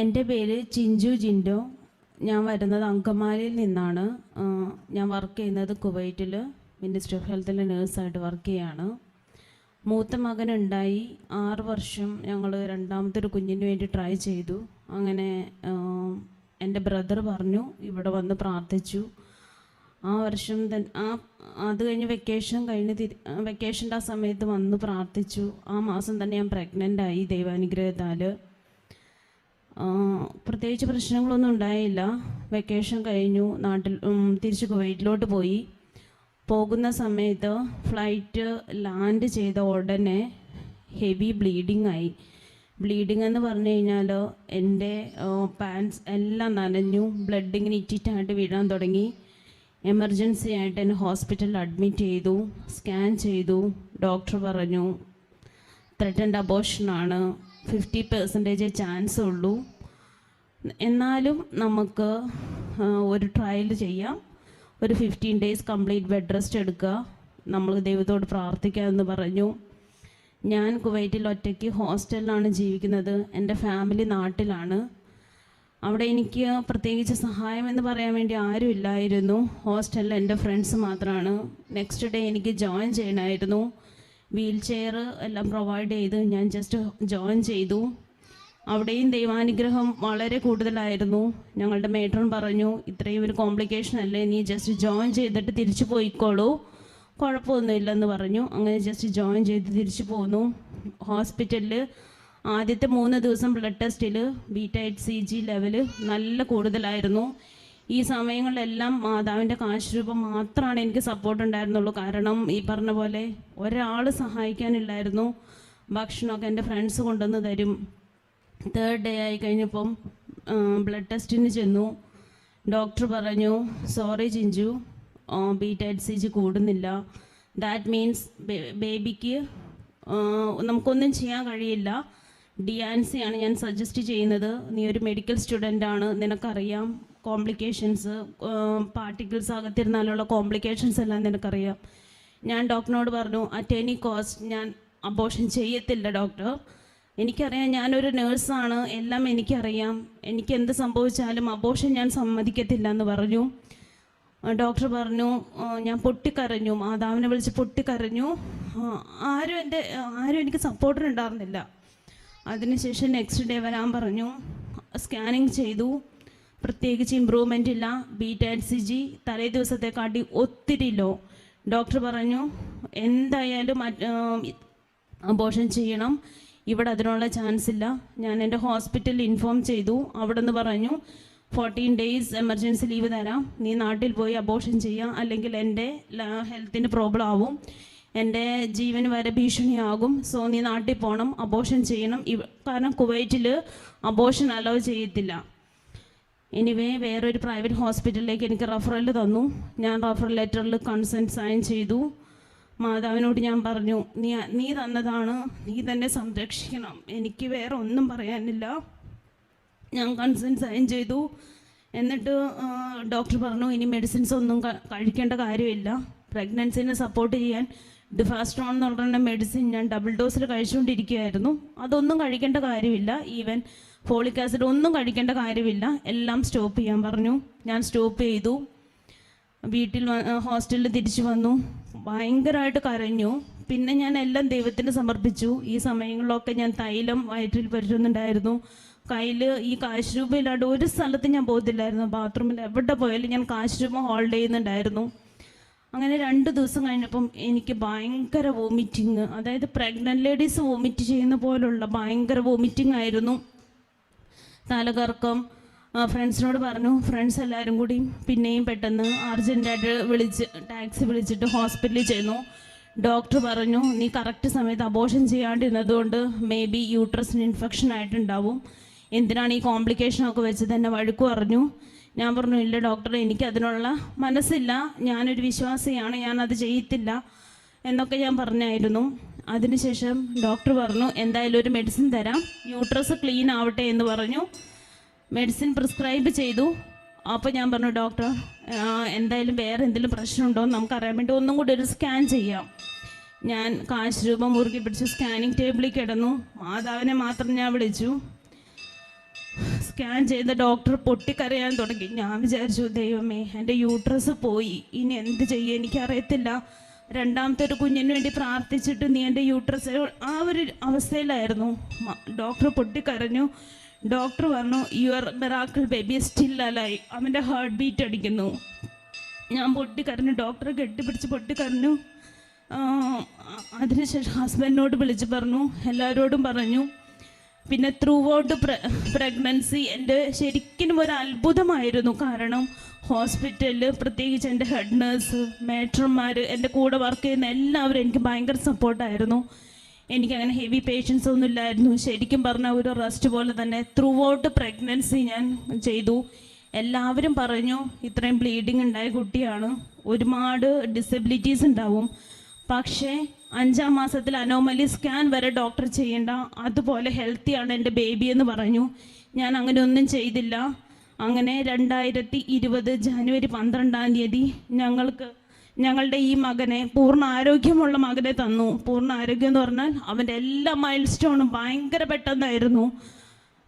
എന്റെ പേര് ചിഞ്ചു ജിൻഡോ. ഞാൻ വരുന്നത് അങ്കമാലിയിൽ നിന്നാണ്. ഞാൻ വർക്ക് ചെയ്യുന്നത് കുവൈറ്റിൽ മിനിസ്ട്രി ഓഫ് ഹെൽത്തിലെ നേഴ്സായിട്ട് വർക്ക് ചെയ്യാണ്. മൂത്ത മകൻ ഉണ്ടായി ആറ് വർഷം ഞങ്ങൾ രണ്ടാമത്തെ ഒരു കുഞ്ഞിന് വേണ്ടി ട്രൈ ചെയ്തു. അങ്ങനെ എന്റെ ബ്രദർ പറഞ്ഞു ഇവിടെ വന്ന് പ്രാർത്ഥിച്ചു. ആ വർഷം തന്നെ ആ അത് കഴിഞ്ഞ് വെക്കേഷൻ കഴിഞ്ഞ് തിരി വെക്കേഷന്റെ ആ സമയത്ത് വന്ന് പ്രാർത്ഥിച്ചു. ആ മാസം തന്നെ ഞാൻ പ്രഗ്നന്റ് ആയി ദൈവാനുഗ്രഹത്താൽ പ്രത്യേകിച്ച് പ്രശ്നങ്ങളൊന്നും ഉണ്ടായില്ല. വെക്കേഷൻ കഴിഞ്ഞു നാട്ടിൽ തിരിച്ച് കുവൈറ്റിലോട്ട് പോയി. പോകുന്ന സമയത്ത് ഫ്ലൈറ്റ് ലാൻഡ് ചെയ്ത ഉടനെ ഹെവി ബ്ലീഡിംഗ് ആയി. ബ്ലീഡിംഗ് എന്ന് പറഞ്ഞു കഴിഞ്ഞാൽ എന്റെ പാൻസ് എല്ലാം നനഞ്ഞു ബ്ലഡ് ഇങ്ങനെ ഇറ്റിറ്റായിട്ട് വീഴാൻ തുടങ്ങി. എമർജൻസി ആയിട്ട് എന്നെ ഹോസ്പിറ്റലിൽ അഡ്മിറ്റ് ചെയ്തു സ്കാൻ ചെയ്തു ഡോക്ടർ പറഞ്ഞു ത്രെറ്റൻഡ് അബോഷനാണ് ഫിഫ്റ്റി പെർസെന്റേജ് ചാൻസ് ഉള്ളൂ. എന്നാലും നമുക്ക് ഒരു ട്രയൽ ചെയ്യാം. ഒരു fifteen days complete bed rest എടുക്കുക. നമ്മൾ ദൈവത്തോട് പ്രാർത്ഥിക്കാമെന്ന് പറഞ്ഞു. ഞാൻ കുവൈറ്റിൽ ഒറ്റയ്ക്ക് ഹോസ്റ്റലിലാണ് ജീവിക്കുന്നത്. എന്റെ ഫാമിലി നാട്ടിലാണ്. അവിടെ എനിക്ക് പ്രത്യേകിച്ച് സഹായം എന്ന് പറയാൻ വേണ്ടി ആരും ഇല്ലായിരുന്നു. ഹോസ്റ്റലിൽ എന്റെ ഫ്രണ്ട്സ് മാത്രമാണ് നെക്സ്റ്റ് ഡേ എനിക്ക് ജോയിൻ ചെയ്യണമായിരുന്നു വീൽ ചെയർ എല്ലാം പ്രൊവൈഡ് ചെയ്ത് ഞാൻ ജസ്റ്റ് ജോയിൻ ചെയ്തു. അവിടെയും ദൈവാനുഗ്രഹം വളരെ കൂടുതലായിരുന്നു. ഞങ്ങളുടെ മേട്രൺ പറഞ്ഞു ഇത്രയും ഒരു കോംപ്ലിക്കേഷൻ അല്ലേ നീ ജസ്റ്റ് ജോയിൻ ചെയ്തിട്ട് തിരിച്ചു പോയിക്കോളൂ. കുഴപ്പമൊന്നുമില്ലെന്ന് പറഞ്ഞു. അങ്ങനെ ജസ്റ്റ് ജോയിൻ ചെയ്ത് തിരിച്ചു പോന്നു. ഹോസ്പിറ്റലിൽ ആദ്യത്തെ മൂന്ന് ദിവസം ബ്ലഡ് ടെസ്റ്റിൽ beta C G level നല്ല കൂടുതലായിരുന്നു. ഈ സമയങ്ങളിലെല്ലാം മാതാവിന്റെ കാശ് രൂപം മാത്രമാണ് എനിക്ക് സപ്പോർട്ട് ഉണ്ടായിരുന്നുള്ളൂ. കാരണം ഈ പറഞ്ഞ പോലെ ഒരാൾ സഹായിക്കാനില്ലായിരുന്നു. ഭക്ഷണമൊക്കെ എന്റെ ഫ്രണ്ട്സ് കൊണ്ടുവന്ന് തരും. തേർഡ് ഡേ ആയി കഴിഞ്ഞപ്പം ബ്ലഡ് ടെസ്റ്റിന് ചെന്നു. ഡോക്ടർ പറഞ്ഞു sorry Chinchu beta C G കൂടുന്നില്ല. That means ബേബിക്ക് നമുക്കൊന്നും ചെയ്യാൻ കഴിയില്ല. ഡി ആണ് ഞാൻ സജസ്റ്റ് ചെയ്യുന്നത്. നീ ഒരു മെഡിക്കൽ സ്റ്റുഡന്റ് ആണ് നിനക്കറിയാം. കോംപ്ലിക്കേഷൻസ് പാർട്ടിക്കിൾസ് അകത്തിരുന്നാലുള്ള കോംപ്ലിക്കേഷൻസ് എല്ലാം നിനക്കറിയാം. ഞാൻ ഡോക്ടറിനോട് പറഞ്ഞു അറ്റ് എനി കോസ്റ്റ് ഞാൻ അബോഷൻ ചെയ്യത്തില്ല ഡോക്ടർ എനിക്കറിയാം ഞാനൊരു നേഴ്സാണ് എല്ലാം എനിക്കറിയാം. എനിക്ക് എന്ത് സംഭവിച്ചാലും അബോഷൻ ഞാൻ സമ്മതിക്കത്തില്ല എന്ന് പറഞ്ഞു ഡോക്ടർ പറഞ്ഞു ഞാൻ പൊട്ടിക്കരഞ്ഞു മാതാവിനെ വിളിച്ച് പൊട്ടിക്കരഞ്ഞു. ആരും എന്റെ ആരും എനിക്ക് സപ്പോർട്ടർ ഉണ്ടായിരുന്നില്ല. അതിനുശേഷം നെക്സ്റ്റ് ഡേ വരാൻ പറഞ്ഞു സ്കാനിങ് ചെയ്തു. പ്രത്യേകിച്ച് ഇമ്പ്രൂവ്മെന്റ് ഇല്ല. ബീറ്റ് ആൻഡ് സി ജി തലേ ദിവസത്തെക്കാട്ടി ഒത്തിരി ലോ ഡോക്ടർ പറഞ്ഞു എന്തായാലും അബോഷൻ ചെയ്യണം. ഇവിടെ അതിനുള്ള ചാൻസ് ഇല്ല. ഞാൻ എന്റെ ഹോസ്പിറ്റലിൽ ഇൻഫോം ചെയ്തു. അവിടെ നിന്ന് പറഞ്ഞു ഫോർട്ടീൻ ഡേയ്സ് എമർജൻസി ലീവ് തരാം. നീ നാട്ടിൽ പോയി അബോഷൻ ചെയ്യാം. അല്ലെങ്കിൽ എന്റെ ഹെൽത്തിന് പ്രോബ്ലം ആവും. എന്റെ ജീവന് വരെ ഭീഷണിയാകും. സോ നീ നാട്ടിൽ പോകണം അബോഷൻ ചെയ്യണം. കാരണം കുവൈറ്റിൽ അബോഷൻ അലോ ചെയ്യത്തില്ല. എനിവേ വേറൊരു പ്രൈവറ്റ് ഹോസ്പിറ്റലിലേക്ക് എനിക്ക് റഫറൽ തന്നു. ഞാൻ റഫറൽ ലെറ്ററിൽ കൺസെന്റ് സൈൻ ചെയ്തു. മാതാവിനോട് ഞാൻ പറഞ്ഞു നീ നീ തന്നതാണ്. നീ തന്നെ സംരക്ഷിക്കണം. എനിക്ക് വേറെ ഒന്നും പറയാനില്ല. ഞാൻ കൺസെന്റ് സൈൻ ചെയ്തു. എന്നിട്ട് ഡോക്ടർ പറഞ്ഞു ഇനി മെഡിസിൻസ് ഒന്നും കഴിക്കേണ്ട കാര്യമില്ല. പ്രഗ്നൻസിനെ സപ്പോർട്ട് ചെയ്യാൻ ഡിഫാസ്ട്രോൺ എന്ന് പറഞ്ഞ മെഡിസിൻ ഞാൻ ഡബിൾ ഡോസിൽ കഴിച്ചുകൊണ്ടിരിക്കുകയായിരുന്നു. അതൊന്നും കഴിക്കേണ്ട കാര്യമില്ല. ഈവൻ ഫോളിക് ആസിഡ് ഒന്നും കഴിക്കേണ്ട കാര്യമില്ല. എല്ലാം സ്റ്റോപ്പ് ചെയ്യാൻ പറഞ്ഞു. ഞാൻ സ്റ്റോപ്പ് ചെയ്തു. വീട്ടിൽ ഹോസ്റ്റലിൽ തിരിച്ചു വന്നു. ഭയങ്കരമായിട്ട് കരഞ്ഞു. പിന്നെ ഞാൻ എല്ലാം ദൈവത്തിന് സമർപ്പിച്ചു. ഈ സമയങ്ങളിലൊക്കെ ഞാൻ തൈലം വയറ്റിൽ പറ്റുന്നുണ്ടായിരുന്നു കയ്യിൽ ഈ കാശ് രൂപ ഇല്ലാണ്ട് ഒരു സ്ഥലത്ത് ഞാൻ പോകത്തില്ലായിരുന്നു. ബാത്റൂമിൽ എവിടെ പോയാലും ഞാൻ കാശ് രൂപ ഹോൾഡ് ചെയ്യുന്നുണ്ടായിരുന്നു. അങ്ങനെ രണ്ട് ദിവസം കഴിഞ്ഞപ്പം എനിക്ക് ഭയങ്കര വോമിറ്റിങ്. അതായത് പ്രഗ്നന്റ് ലേഡീസ് വോമിറ്റ് ചെയ്യുന്ന പോലുള്ള ഭയങ്കര വോമിറ്റിംഗ് ആയിരുന്നു. തലകറക്കം ആ, ഫ്രണ്ട്സിനോട് പറഞ്ഞു ഫ്രണ്ട്സ് എല്ലാവരും കൂടി പിന്നെയും പെട്ടെന്ന് അർജന്റായിട്ട് വിളിച്ച് ടാക്സി വിളിച്ചിട്ട് ഹോസ്പിറ്റലിൽ ചെന്നു. ഡോക്ടർ പറഞ്ഞു നീ കറക്റ്റ് സമയത്ത് അബോഷൻ ചെയ്യാണ്ടിരുന്നതുകൊണ്ട് മേ ബി യൂട്രസിന് ഇൻഫെക്ഷൻ ആയിട്ടുണ്ടാവും. എന്തിനാണ് ഈ കോംപ്ലിക്കേഷനൊക്കെ വെച്ച് തന്നെ വഴുക്കു പറഞ്ഞു. ഞാൻ പറഞ്ഞു ഇല്ല ഡോക്ടർ എനിക്ക് അതിനുള്ള മനസ്സില്ല. ഞാനൊരു വിശ്വാസിയാണ്. ഞാനത് ചെയ്യത്തില്ല. എന്നൊക്കെ ഞാൻ പറഞ്ഞായിരുന്നു. അതിനുശേഷം ഡോക്ടർ പറഞ്ഞു എന്തായാലും ഒരു മെഡിസിൻ തരാം. യൂട്രസ് ക്ലീൻ ആവട്ടെ എന്ന് പറഞ്ഞു. മെഡിസിൻ പ്രിസ്ക്രൈബ് ചെയ്തു. അപ്പോൾ ഞാൻ പറഞ്ഞു ഡോക്ടർ എന്തായാലും വേറെ എന്തെങ്കിലും പ്രശ്നമുണ്ടോ എന്ന് നമുക്കറിയാൻ വേണ്ടി ഒന്നും കൂടി ഒരു സ്കാൻ ചെയ്യാം. ഞാൻ കാശ് രൂപ മുറുക്കി പിടിച്ച് സ്കാനിങ് ടേബിളിൽ കിടന്നു. മാതാവിനെ മാത്രം ഞാൻ വിളിച്ചു. സ്കാൻ ചെയ്ത ഡോക്ടർ പൊട്ടിക്കരയാൻ തുടങ്ങി. ഞാൻ വിചാരിച്ചു ദൈവമേ എന്റെ യൂട്രസ് പോയി. ഇനി എന്ത് ചെയ്യും? എനിക്കറിയത്തില്ല. രണ്ടാമത്തെ ഒരു കുഞ്ഞിന് വേണ്ടി പ്രാർത്ഥിച്ചിട്ട് നീ എന്റെ യൂട്രസ് ആ ഒരു അവസ്ഥയിലായിരുന്നു. ഡോക്ടർ പൊട്ടിക്കരഞ്ഞു. ഡോക്ടർ പറഞ്ഞു your miracle baby still alive അവന്റെ ഹാർട്ട് ബീറ്റ് അടിക്കുന്നു. ഞാൻ പൊട്ടിക്കരഞ്ഞു ഡോക്ടറെ കെട്ടിപ്പിടിച്ച് പൊട്ടിക്കരഞ്ഞു. അതിനുശേഷം ഹസ്ബൻഡിനോട് വിളിച്ച് പറഞ്ഞു എല്ലാവരോടും പറഞ്ഞു പിന്നെ ത്രൂ ഔട്ട് പ്രഗ്നൻസി എന്റെ ശരിക്കും ഒരു അത്ഭുതമായിരുന്നു. കാരണം ഹോസ്പിറ്റലിൽ പ്രത്യേകിച്ച് എന്റെ ഹെഡ് നേഴ്സ് മേറ്റർമാർ എന്റെ കൂടെ വർക്ക് ചെയ്യുന്ന എല്ലാവരും എനിക്ക് ഭയങ്കര സപ്പോർട്ടായിരുന്നു എനിക്കങ്ങനെ ഹെവി പേഷ്യൻസ് ഒന്നും ഇല്ലായിരുന്നു. ശരിക്കും പറഞ്ഞ ഒരു റെസ്റ്റ് പോലെ തന്നെ ത്രൂ ഔട്ട് പ്രഗ്നൻസി ഞാൻ ചെയ്തു. എല്ലാവരും പറഞ്ഞു ഇത്രയും ബ്ലീഡിങ് ഉണ്ടായ കുട്ടിയാണ്. ഒരുപാട് ഡിസബിലിറ്റീസ് ഉണ്ടാവും. പക്ഷേ അഞ്ചാം മാസത്തിൽ അനോമലി സ്കാൻ വരെ ഡോക്ടർ ചെയ്യണ്ട. അതുപോലെ ഹെൽത്തിയാണ് എന്റെ ബേബി എന്ന് പറഞ്ഞു. ഞാൻ അങ്ങനെ ഒന്നും ചെയ്തില്ല. അങ്ങനെ രണ്ടായിരത്തി ഇരുപത് ജനുവരി പന്ത്രണ്ടാം തീയതി ഞങ്ങൾക്ക് ഞങ്ങളുടെ ഈ മകനെ പൂർണ ആരോഗ്യമുള്ള മകനെ തന്നു. പൂർണ ആരോഗ്യം എന്ന് പറഞ്ഞാൽ അവന്റെ എല്ലാ മൈൽ സ്റ്റോണും ഭയങ്കര പെട്ടെന്നായിരുന്നു.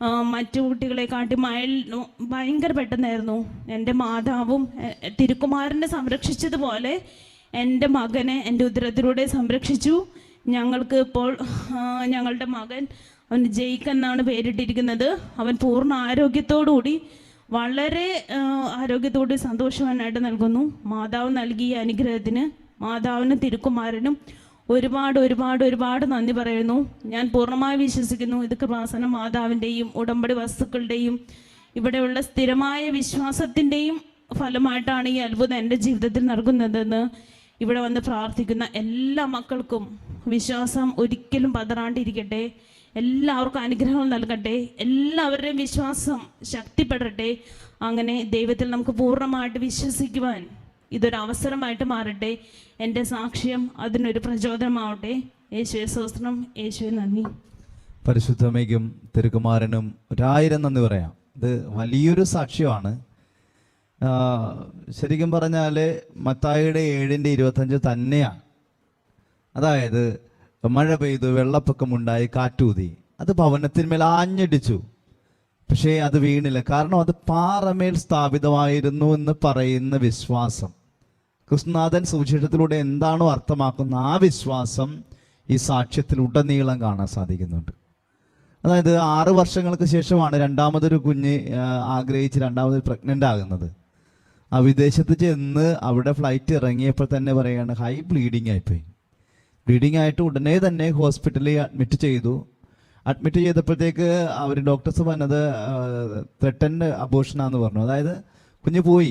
മറ്റു മറ്റു കുട്ടികളെക്കാട്ടി മൈൽ ഭയങ്കര പെട്ടെന്നായിരുന്നു. എന്റെ മാതാവും തിരുക്കുമാരനെ സംരക്ഷിച്ചതുപോലെ എന്റെ മകനെ എന്റെ ഉദരത്തിലൂടെ സംരക്ഷിച്ചു. ഞങ്ങൾക്ക് ഇപ്പോൾ ഞങ്ങളുടെ മകൻ അവൻ ജയിക്ക് എന്നാണ് പേരിട്ടിരിക്കുന്നത്. അവൻ പൂർണ ആരോഗ്യത്തോടുകൂടി വളരെ ആരോഗ്യത്തോടെ സന്തോഷവാനായിട്ട് നൽകുന്നു. മാതാവ് നൽകിയ അനുഗ്രഹത്തിന് മാതാവിനും തിരുക്കുമാരനും ഒരുപാട് ഒരുപാട് ഒരുപാട് നന്ദി പറയുന്നു. ഞാൻ പൂർണമായി വിശ്വസിക്കുന്നു. ഇത് കൃപാസന മാതാവിന്റെയും ഉടമ്പടി വസ്തുക്കളുടെയും ഇവിടെയുള്ള സ്ഥിരമായ വിശ്വാസത്തിന്റെയും ഫലമായിട്ടാണ് ഈ അത്ഭുതം എന്റെ ജീവിതത്തിൽ നൽകുന്നതെന്ന് ഇവിടെ വന്ന് പ്രാർത്ഥിക്കുന്ന എല്ലാ മക്കൾക്കും വിശ്വാസം ഒരിക്കലും പതറാണ്ടിരിക്കട്ടെ. എല്ലാവർക്കും അനുഗ്രഹം നൽകട്ടെ. എല്ലാവരുടെയും വിശ്വാസം ശക്തിപ്പെടട്ടെ. അങ്ങനെ ദൈവത്തിൽ നമുക്ക് പൂർണമായിട്ട് വിശ്വസിക്കുവാൻ ഇതൊരു അവസരമായിട്ട് മാറട്ടെ. എന്റെ സാക്ഷ്യം അതിനൊരു പ്രചോദനമാവട്ടെ. യേശുവെ സ്വസ്ത്രം യേശുവെ നന്ദി. പരിശുദ്ധമയ്ക്കും തിരുകുമാരനും ഒരായിരം നന്ദി പറയാം. ഇത് വലിയൊരു സാക്ഷ്യമാണ്. ശരിക്കും പറഞ്ഞാൽ മത്തായിയുടെ ഏഴിന്റെ ഇരുപത്തഞ്ച് തന്നെയാണ്. അതായത് മഴ പെയ്തു വെള്ളപ്പൊക്കമുണ്ടായി കാറ്റൂതി. അത് ഭവനത്തിന്മേൽ ആഞ്ഞടിച്ചു. പക്ഷേ അത് വീണില്ല. കാരണം അത് പാറമേൽ സ്ഥാപിതമായിരുന്നു എന്ന് പറയുന്ന വിശ്വാസം. കൃഷ്ണനാഥൻ സുവിശേഷത്തിലൂടെ എന്താണോ അർത്ഥമാക്കുന്ന ആ വിശ്വാസം ഈ സാക്ഷ്യത്തിൽ ഉടനീളം കാണാൻ സാധിക്കുന്നുണ്ട്. അതായത് ആറ് വർഷങ്ങൾക്ക് ശേഷമാണ് രണ്ടാമതൊരു കുഞ്ഞ് ആഗ്രഹിച്ച് രണ്ടാമത് പ്രഗ്നന്റ് ആകുന്നത്. ആ വിദേശത്ത് ചെന്ന് അവിടെ ഫ്ലൈറ്റ് ഇറങ്ങിയപ്പോൾ തന്നെ പറയുകയാണ് ഹൈ ബ്ലീഡിങ് ആയിപ്പോയി. ബ്ലീഡിങ് ആയിട്ട് ഉടനെ തന്നെ ഹോസ്പിറ്റലിൽ അഡ്മിറ്റ് ചെയ്തു. അഡ്മിറ്റ് ചെയ്തപ്പോഴത്തേക്ക് അവർ ഡോക്ടേഴ്സ് പറഞ്ഞത് ത്രെട്ടൻഡ് അബോഷനാന്ന് പറഞ്ഞു. അതായത് കുഞ്ഞ് പോയി.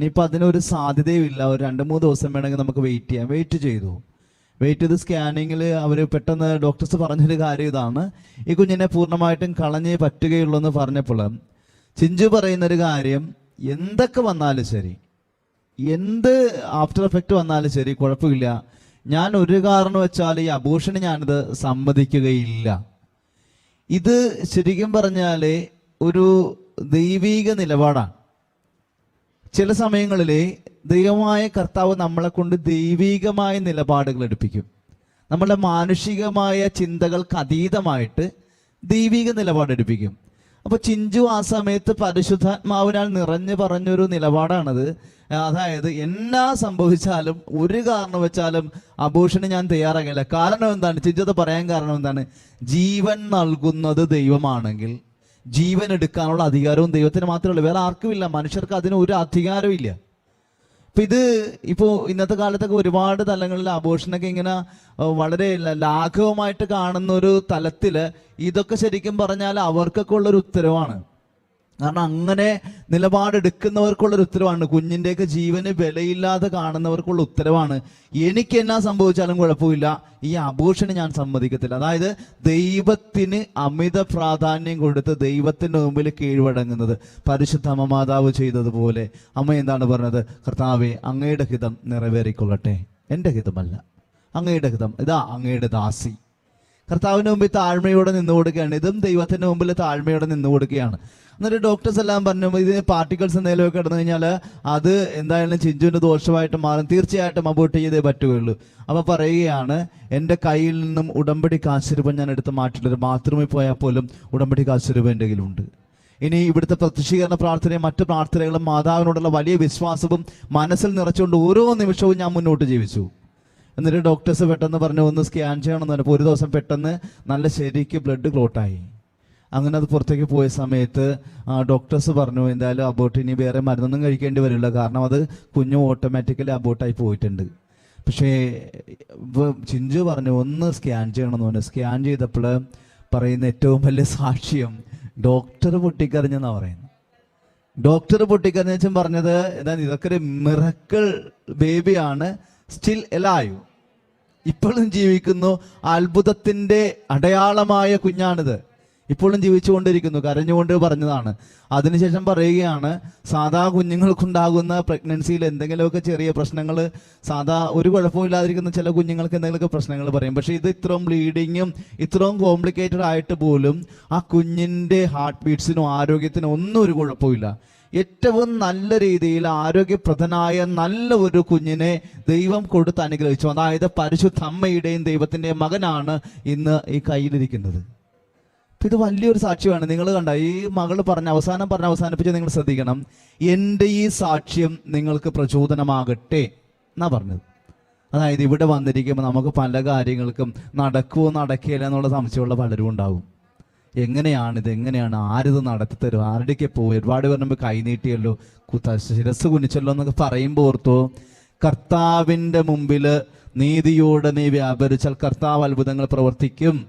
ഇനിയിപ്പോൾ അതിനൊരു സാധ്യതയുമില്ല ഒരു രണ്ട് മൂന്ന് ദിവസം വേണമെങ്കിൽ നമുക്ക് വെയിറ്റ് ചെയ്യാം. വെയിറ്റ് ചെയ്തു. വെയിറ്റ് ചെയ്ത് സ്കാനിങ്ങിൽ അവർ പെട്ടെന്ന് ഡോക്ടേഴ്സ് പറഞ്ഞൊരു കാര്യം ഇതാണ്. ഈ കുഞ്ഞിനെ പൂർണമായിട്ടും കളഞ്ഞേ പറ്റുകയുള്ളൂ എന്ന് പറഞ്ഞപ്പോൾ ചിഞ്ചു പറയുന്നൊരു കാര്യം എന്തൊക്കെ വന്നാലും ശരി. എന്ത് ആഫ്റ്റർ എഫക്റ്റ് വന്നാലും ശരി കുഴപ്പമില്ല. ഞാൻ ഒരു കാരണം വെച്ചാൽ ഈ അബോഷന് ഞാനിത് സമ്മതിക്കുകയില്ല. ഇത് ശരിക്കും പറഞ്ഞാൽ ഒരു ദൈവീക നിലപാടാണ്. ചില സമയങ്ങളിൽ ദൈവമായ കർത്താവ് നമ്മളെ കൊണ്ട് ദൈവീകമായ നിലപാടുകൾ എടുപ്പിക്കും. നമ്മളുടെ മാനുഷികമായ ചിന്തകൾക്ക് അതീതമായിട്ട് ദൈവിക നിലപാട് എടുപ്പിക്കും. അപ്പോൾ ചിഞ്ചു ആ സമയത്ത് പരിശുദ്ധാത്മാവിനാൽ നിറഞ്ഞു പറഞ്ഞൊരു നിലപാടാണത്. അതായത് എന്നാ സംഭവിച്ചാലും ഒരു കാരണം വെച്ചാലും അബൂഷന് ഞാൻ തയ്യാറാകില്ല കാരണം എന്താണ്? ചിഞ്ചു അത് പറയാൻ കാരണം എന്താണ്? ജീവൻ നൽകുന്നത് ദൈവമാണെങ്കിൽ ജീവൻ എടുക്കാനുള്ള അധികാരവും ദൈവത്തിന് മാത്രമേ ഉള്ളൂ. വേറെ ആർക്കുമില്ല. മനുഷ്യർക്ക് അതിന് ഒരു അധികാരവും ഇല്ല. ഇപ്പൊ ഇത് ഇപ്പോ ഇന്നത്തെ കാലത്തൊക്കെ ഒരുപാട് തലങ്ങളിൽ ആഘോഷനൊക്കെ ഇങ്ങനെ വളരെ ലാഘവമായിട്ട് കാണുന്ന ഒരു തലത്തിൽ ഇതൊക്കെ ശരിക്കും പറഞ്ഞാൽ അവർക്കൊക്കെ ഉള്ളൊരു ഉത്തരവാണ്. കാരണം അങ്ങനെ നിലപാടെടുക്കുന്നവർക്കുള്ളൊരു ഉത്തരവാണ്. കുഞ്ഞിന്റെയൊക്കെ ജീവന് വിലയില്ലാതെ കാണുന്നവർക്കുള്ള ഉത്തരവാണ്. എനിക്ക് എന്നാ സംഭവിച്ചാലും കുഴപ്പമില്ല. ഈ അഭൂഷണി ഞാൻ സമ്മതിക്കത്തില്ല. അതായത് ദൈവത്തിന് അമിത പ്രാധാന്യം കൊടുത്ത് ദൈവത്തിന്റെ മുമ്പിൽ കീഴ്വടങ്ങുന്നത് പരിശുദ്ധ അമ്മ മാതാവ് ചെയ്തതുപോലെ. അമ്മ എന്താണ് പറഞ്ഞത്? കർത്താവെ അങ്ങയുടെ ഹിതം നിറവേറിക്കൊള്ളട്ടെ. എന്റെ ഹിതമല്ല. അങ്ങയുടെ ഹിതം. ഇതാ അങ്ങയുടെ ദാസി. കർത്താവിന് മുമ്പിൽ താഴ്മയോടെ നിന്നു കൊടുക്കുകയാണ് ഇതും ദൈവത്തിന്റെ മുമ്പിൽ താഴ്മയോടെ നിന്നു കൊടുക്കുകയാണ് എന്നിട്ട് ഡോക്ടേഴ്സ് എല്ലാം പറഞ്ഞു ഇതിന് പാർട്ടിക്കിൾസ് എന്തെങ്കിലുമൊക്കെ കിടന്നു കഴിഞ്ഞാൽ അത് എന്തായാലും ചിഞ്ചുവിന് ദോഷമായിട്ട് മാറും. തീർച്ചയായിട്ടും അബോട്ട് ചെയ്തേ പറ്റുകയുള്ളൂ. അപ്പൊ പറയുകയാണ് എന്റെ കയ്യിൽ നിന്നും ഉടമ്പടി കാശുരൂപം ഞാൻ എടുത്ത് മാറ്റിയിട്ടുണ്ട്. ബാത്റൂമിൽ പോയാൽ പോലും ഉടമ്പടി കാശുരൂപം എന്തെങ്കിലും കയ്യിലുണ്ട്. ഇനി ഇവിടുത്തെ പ്രത്യക്ഷീകരണ പ്രാർത്ഥനയും മറ്റു പ്രാർത്ഥനകളും മാതാവിനോടുള്ള വലിയ വിശ്വാസവും മനസ്സിൽ നിറച്ചുകൊണ്ട് ഓരോ നിമിഷവും ഞാൻ മുന്നോട്ട് ജീവിച്ചു. എന്നിട്ട് ഡോക്ടേഴ്സ് പെട്ടെന്ന് പറഞ്ഞു ഒന്ന് സ്കാൻ ചെയ്യണമെന്ന് പറഞ്ഞപ്പോൾ ഒരു ദിവസം പെട്ടെന്ന് നല്ല ശരിക്ക് ബ്ലഡ് ക്ലോട്ടായി അങ്ങനെ അത് പുറത്തേക്ക് പോയ സമയത്ത് ഡോക്ടേഴ്സ് പറഞ്ഞു എന്തായാലും അബോട്ട് ഇനി വേറെ മരുന്നൊന്നും കഴിക്കേണ്ടി വരില്ല. കാരണം അത് കുഞ്ഞു ഓട്ടോമാറ്റിക്കലി അബോട്ടായി പോയിട്ടുണ്ട്. പക്ഷേ ചിഞ്ചു പറഞ്ഞു ഒന്ന് സ്കാൻ ചെയ്യണമെന്ന് പറഞ്ഞു. സ്കാൻ ചെയ്തപ്പോൾ പറയുന്ന ഏറ്റവും വലിയ സാക്ഷ്യം ഡോക്ടർ പൊട്ടിക്കറിഞ്ഞെന്നാണ് പറയുന്നത്. ഡോക്ടർ പൊട്ടിക്കറിഞ്ഞ പറഞ്ഞത് എന്താ ഇതൊക്കെ ഒരു മിറക്കിൾ ബേബിയാണ് സ്റ്റിൽ എലായു ഇപ്പോഴും ജീവിക്കുന്നു അത്ഭുതത്തിന്റെ അടയാളമായ കുഞ്ഞാണിത്. ഇപ്പോഴും ജീവിച്ചുകൊണ്ടിരിക്കുന്നു കരഞ്ഞുകൊണ്ട് പറഞ്ഞതാണ്. അതിനുശേഷം പറയുകയാണ് സാധാ കുഞ്ഞുങ്ങൾക്കുണ്ടാകുന്ന പ്രഗ്നൻസിയിൽ എന്തെങ്കിലുമൊക്കെ ചെറിയ പ്രശ്നങ്ങൾ സാധാ ഒരു കുഴപ്പമില്ലാതിരിക്കുന്ന ചില കുഞ്ഞുങ്ങൾക്ക് എന്തെങ്കിലുമൊക്കെ പ്രശ്നങ്ങൾ പറയും. പക്ഷേ ഇത് ഇത്രയും ബ്ലീഡിങ്ങും ഇത്രയും കോംപ്ലിക്കേറ്റഡ് ആയിട്ട് പോലും ആ കുഞ്ഞിന്റെ ഹാർട്ട് ബീറ്റ്സിനും ആരോഗ്യത്തിനും ഒന്നും ഒരു കുഴപ്പമില്ല ഏറ്റവും നല്ല രീതിയിൽ ആരോഗ്യപ്രദനായ നല്ല ഒരു കുഞ്ഞിനെ ദൈവം കൊടുത്ത് അനുഗ്രഹിച്ചു. അതായത് പരിശുദ്ധ അമ്മയുടെയും ദൈവത്തിന്റെയും മകനാണ് ഇന്ന് ഈ കയ്യിലിരിക്കുന്നത്. ഇത് വലിയൊരു സാക്ഷ്യമാണ്. നിങ്ങൾ കണ്ട ഈ മകൾ പറഞ്ഞ അവസാനം പറഞ്ഞ അവസാനിപ്പിച്ച് നിങ്ങൾ ശ്രദ്ധിക്കണം. എന്റെ ഈ സാക്ഷ്യം നിങ്ങൾക്ക് പ്രചോദനമാകട്ടെ എന്നാ പറഞ്ഞത്. അതായത് ഇവിടെ വന്നിരിക്കുമ്പോൾ നമുക്ക് പല കാര്യങ്ങൾക്കും നടക്കുമോ നടക്കില്ല എന്നുള്ള സംശയമുള്ള പലരും ഉണ്ടാവും. എങ്ങനെയാണ് ഇത്? എങ്ങനെയാണ് ആരിത് നടത്തി തരും ആരുടെയൊക്കെ പോകും ഒരുപാട് പറയുമ്പോൾ കൈനീട്ടിയല്ലോ കുത്ത ശിരസ് കുനിച്ചല്ലോ എന്നൊക്കെ പറയുമ്പോൾ ഓർത്തു. കർത്താവിന്റെ മുമ്പിൽ നീതിയോടെ നീ വ്യാപരിച്ചാൽ കർത്താവ് അത്ഭുതങ്ങൾ പ്രവർത്തിക്കും.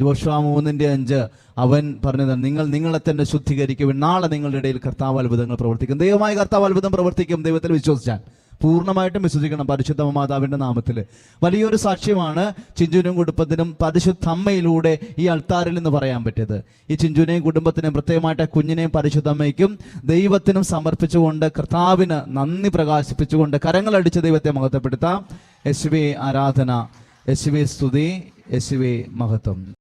ജോഷ മൂന്നിന്റെ അഞ്ച് അവൻ പറഞ്ഞത് നിങ്ങൾ നിങ്ങളെ തന്നെ ശുദ്ധീകരിക്കും നാളെ നിങ്ങളുടെ ഇടയിൽ കർത്താവ് അത്ഭുതങ്ങൾ പ്രവർത്തിക്കും. ദൈവമായ കർത്താവ് അത്ഭുതം പ്രവർത്തിക്കും. ദൈവത്തിൽ വിശ്വസിച്ചാൽ. പൂർണമായിട്ടും വിശ്വസിക്കണം പരിശുദ്ധ മാതാവിന്റെ നാമത്തിൽ. വലിയൊരു സാക്ഷ്യമാണ് ചിഞ്ചുനും കുടുംബത്തിനും പരിശുദ്ധ അമ്മയിലൂടെ ഈ അൾത്താരിൽ നിന്ന് പറയാൻ പറ്റിയത്. ഈ ചിഞ്ചുനെയും കുടുംബത്തിനെയും പ്രത്യേകമായിട്ട് കുഞ്ഞിനെയും പരിശുദ്ധ അമ്മയ്ക്കും ദൈവത്തിനും സമർപ്പിച്ചുകൊണ്ട് കർത്താവിന് നന്ദി പ്രകാശിപ്പിച്ചുകൊണ്ട് കരങ്ങളടിച്ച് ദൈവത്തെ മഹത്വപ്പെടുത്താം. യേശുവേ ആരാധന യേശുവേ സ്തുതി യേശുവേ മഹത്വം.